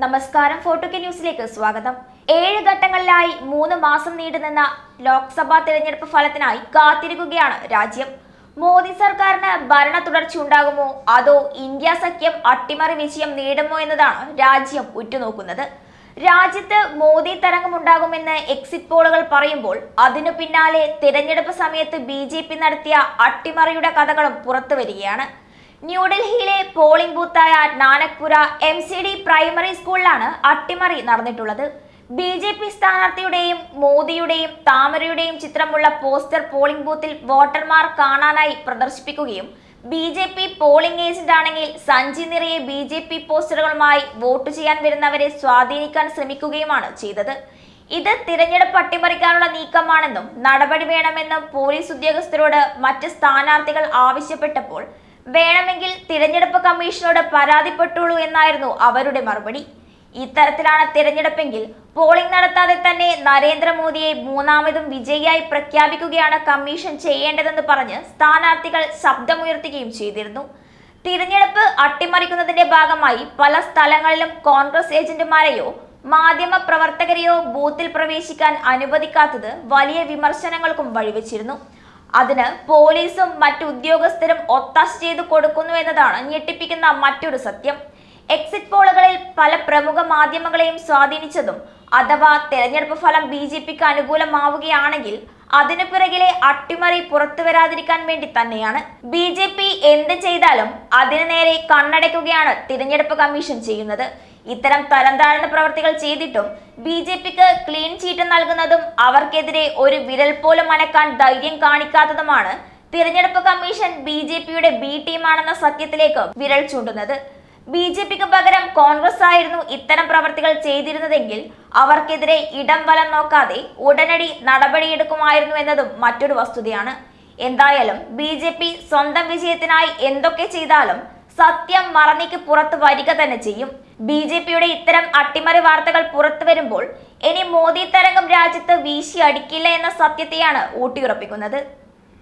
നമസ്കാരം photo K ന്യൂസിലേക്ക് സ്വാഗതം. ഏഴ് ഘട്ടങ്ങളിലായി മൂന്ന് മാസം നീണ്ടുനിന്ന ലോക്സഭാ തെരഞ്ഞെടുപ്പ് ഫലത്തിനായി കാത്തിരിക്കുകയാണ് രാജ്യം. മോദി സർക്കാരിന് ഭരണ തുടർച്ചയുണ്ടാകുമോ അതോ ഇന്ത്യ സഖ്യം അട്ടിമറി വിജയം നേടുമോ എന്നതാണ് രാജ്യം ഉറ്റുനോക്കുന്നത്. രാജ്യത്ത് മോദി തരംഗമുണ്ടാകുമെന്ന് എക്സിറ്റ് പോളുകൾ പറയുമ്പോൾ അതിനു പിന്നാലെ തിരഞ്ഞെടുപ്പ് സമയത്ത് ബി നടത്തിയ അട്ടിമറിയുടെ കഥകളും പുറത്തു വരികയാണ്. ന്യൂഡൽഹിയിലെ polling ബൂത്തായ Nanakpura M C D primary സ്കൂളിലാണ് അട്ടിമറി നടന്നിട്ടുള്ളത്. ബി ജെ പി സ്ഥാനാർത്ഥിയുടെയും മോദിയുടെയും താമരയുടെയും ചിത്രമുള്ള പോസ്റ്റർ പോളിംഗ് ബൂത്തിൽ വോട്ടർമാർ കാണാനായി പ്രദർശിപ്പിക്കുകയും B J P polling agent ആണെങ്കിൽ സഞ്ചി നിറയെ ബി ജെ പി പോസ്റ്ററുകളുമായി വോട്ട് ചെയ്യാൻ വരുന്നവരെ സ്വാധീനിക്കാൻ ശ്രമിക്കുകയുമാണ് ചെയ്തത്. ഇത് തിരഞ്ഞെടുപ്പ് അട്ടിമറിക്കാനുള്ള നീക്കമാണെന്നും നടപടി വേണമെന്നും പോലീസ് ഉദ്യോഗസ്ഥരോട് മറ്റ് സ്ഥാനാർത്ഥികൾ ആവശ്യപ്പെട്ടപ്പോൾ വേണമെങ്കിൽ തിരഞ്ഞെടുപ്പ് കമ്മീഷനോട് പരാതിപ്പെട്ടുള്ളൂ എന്നായിരുന്നു അവരുടെ മറുപടി. ഇത്തരത്തിലാണ് തിരഞ്ഞെടുപ്പെങ്കിൽ പോളിംഗ് നടത്താതെ തന്നെ നരേന്ദ്രമോദിയെ മൂന്നാമതും വിജയിയായി പ്രഖ്യാപിക്കുകയാണ് കമ്മീഷൻ ചെയ്യേണ്ടതെന്ന് പറഞ്ഞ് സ്ഥാനാർത്ഥികൾ ശബ്ദമുയർത്തുകയും ചെയ്തിരുന്നു. തിരഞ്ഞെടുപ്പ് അട്ടിമറിക്കുന്നതിന്റെ ഭാഗമായി പല സ്ഥലങ്ങളിലും കോൺഗ്രസ് ഏജന്റുമാരെയോ മാധ്യമ പ്രവർത്തകരെയോ ബൂത്തിൽ പ്രവേശിക്കാൻ അനുവദിക്കാത്തത് വലിയ വിമർശനങ്ങൾക്കും വഴിവെച്ചിരുന്നു. അതിന് പോലീസും മറ്റു ഉദ്യോഗസ്ഥരും ഒത്താശ ചെയ്തു കൊടുക്കുന്നു എന്നതാണ് ഞെട്ടിപ്പിക്കുന്ന മറ്റൊരു സത്യം. എക്സിറ്റ് പോളുകളിൽ പല പ്രമുഖ മാധ്യമങ്ങളെയും സ്വാധീനിച്ചതും അഥവാ തെരഞ്ഞെടുപ്പ് ഫലം ബി ജെ പിക്ക് അനുകൂലമാവുകയാണെങ്കിൽ അതിനു പിറകിലെ അട്ടിമറി പുറത്തു വരാതിരിക്കാൻ വേണ്ടി തന്നെയാണ്. ബി ജെ പി എന്ത് ചെയ്താലും അതിനു നേരെ കണ്ണടയ്ക്കുകയാണ് തിരഞ്ഞെടുപ്പ് കമ്മീഷൻ ചെയ്യുന്നത്. ഇത്തരം തരംതാഴ്ന്ന പ്രവർത്തികൾ ചെയ്തിട്ടും ബി ജെ പിക്ക് ക്ലീൻ ചീറ്റ് നൽകുന്നതും അവർക്കെതിരെ ഒരു വിരൽ പോലും അനക്കാൻ ധൈര്യം കാണിക്കാത്തതുമാണ് തിരഞ്ഞെടുപ്പ് കമ്മീഷൻ ബി ജെ പിയുടെ ബി ടീമാണെന്ന സത്യത്തിലേക്ക് വിരൽ ചൂണ്ടുന്നത്. ബി ജെ പിക്ക് പകരം കോൺഗ്രസ് ആയിരുന്നു ഇത്തരം പ്രവർത്തികൾ ചെയ്തിരുന്നതെങ്കിൽ അവർക്കെതിരെ ഇടം വലം നോക്കാതെ ഉടനടി നടപടിയെടുക്കുമായിരുന്നു എന്നതും മറ്റൊരു വസ്തുതയാണ്. എന്തായാലും ബി സ്വന്തം വിജയത്തിനായി എന്തൊക്കെ ചെയ്താലും സത്യം മറന്നിക്ക് പുറത്തു വരിക തന്നെ ചെയ്യും. ബി ജെ പിയുടെ ഇത്തരം അട്ടിമറി വാർത്തകൾ പുറത്തു വരുമ്പോൾ ഇനി മോദി തരംഗം രാജ്യത്ത് വീശി അടിക്കില്ല എന്ന സത്യത്തെയാണ് ഊട്ടിയുറപ്പിക്കുന്നത്.